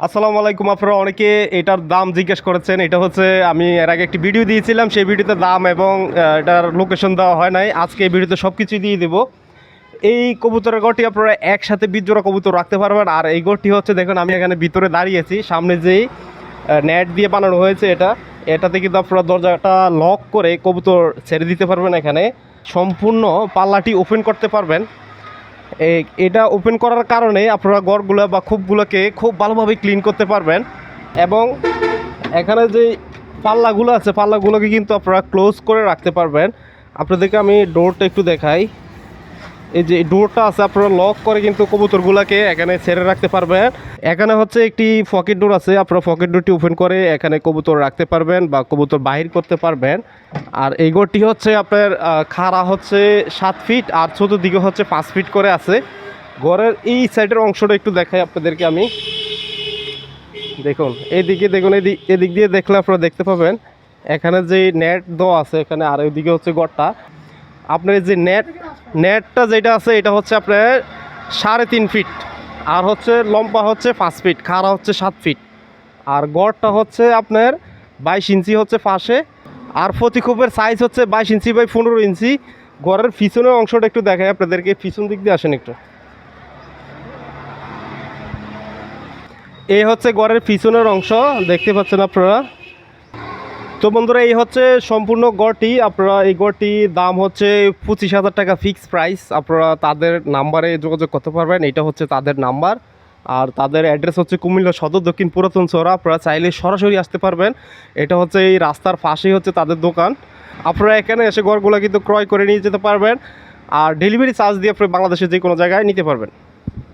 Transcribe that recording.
আসসালামু আলাইকুম, আপনারা অনেকে এটার দাম জিজ্ঞেস করেছেন। এটা হচ্ছে, আমি এর আগে একটি ভিডিও দিয়েছিলাম, সেই ভিডিওতে দাম এবং এটার লোকেশন দেওয়া হয় নাই। আজকে এই ভিডিওতে সব কিছুই দিয়ে দেবো। এই কবুতরের গড়টি আপনারা একসাথে বীজজোড়া কবুতর রাখতে পারবেন। আর এই গড়টি হচ্ছে, দেখুন, আমি এখানে ভিতরে দাঁড়িয়েছি সামনে যেই নেট দিয়ে বানানো হয়েছে এটা, এটাতে কিন্তু আপনারা দরজাটা লক করে কবুতর ছেড়ে দিতে পারবেন এখানে। সম্পূর্ণ পাল্লাটি ওপেন করতে পারবেন। এটা ওপেন করার কারণে আপনারা গড়গুলো বা খুবগুলোকে খুব ভালোভাবে ক্লিন করতে পারবেন। এবং এখানে যে পাল্লাগুলো আছে, পাল্লাগুলোকে কিন্তু আপনারা ক্লোজ করে রাখতে পারবেন। আপনাদেরকে আমি ডোরটা একটু দেখাই। এই যে ডোরটা আছে, আপনারা লক করে কিন্তু কবুতরগুলোকে এখানে ছেড়ে রাখতে পারবেন। এখানে হচ্ছে একটি পকেট ডোর আছে, আপনারা পকেট ডোরটি ওপেন করে এখানে কবুতর রাখতে পারবেন বা কবুতর বাহির করতে পারবেন। আর এই ঘরটি হচ্ছে আপনার খাড়া হচ্ছে সাত ফিট আর চতুর্দিকে হচ্ছে পাঁচ ফিট করে আছে। ঘরের এই সাইডের অংশটা একটু দেখাই আপনাদেরকে আমি। দেখুন এইদিকে দেখুন এদিক এদিক দিয়ে দেখলে আপনারা দেখতে পাবেন। এখানে যে নেট দেওয়া আছে, এখানে আর ওইদিকে হচ্ছে ঘরটা আপনার যে নেট নেটটা যেটা আছে, এটা হচ্ছে আপনার সাড়ে তিন ফিট আর হচ্ছে লম্বা হচ্ছে পাঁচ ফিট খাড়া হচ্ছে সাত ফিট আর গড়টা হচ্ছে আপনার বাইশ ইঞ্চি হচ্ছে পাশে, আর প্রতিখোপের সাইজ হচ্ছে বাইশ ইঞ্চি বাই পনেরো ইঞ্চি ঘরের পিছনের অংশটা একটু দেখাই আপনাদেরকে, পিছন দিক দিয়ে আসেন একটু। এই হচ্ছে ঘরের পিছনের অংশ, দেখতে পাচ্ছেন আপনারা? তো বন্ধুরা, এই হচ্ছে সম্পূর্ণ গড়টি। আপনারা এই গড়টি দাম হচ্ছে পঁচিশ হাজার টাকা ফিক্স প্রাইস আপনারা তাদের নাম্বারে যোগাযোগ করতে পারবেন। এটা হচ্ছে তাদের নাম্বার। আর তাদের অ্যাড্রেস হচ্ছে কুমিল্লা সদর দক্ষিণ পুরাতন চৌরা। আপনারা চাইলে সরাসরি আসতে পারবেন। এটা হচ্ছে এই রাস্তার পাশেই হচ্ছে তাদের দোকান। আপনারা এখানে এসে গড়গুলো কিন্তু ক্রয় করে নিয়ে যেতে পারবেন। আর ডেলিভারি চার্জ দিয়ে আপনি বাংলাদেশের যে কোনো জায়গায় নিতে পারবেন।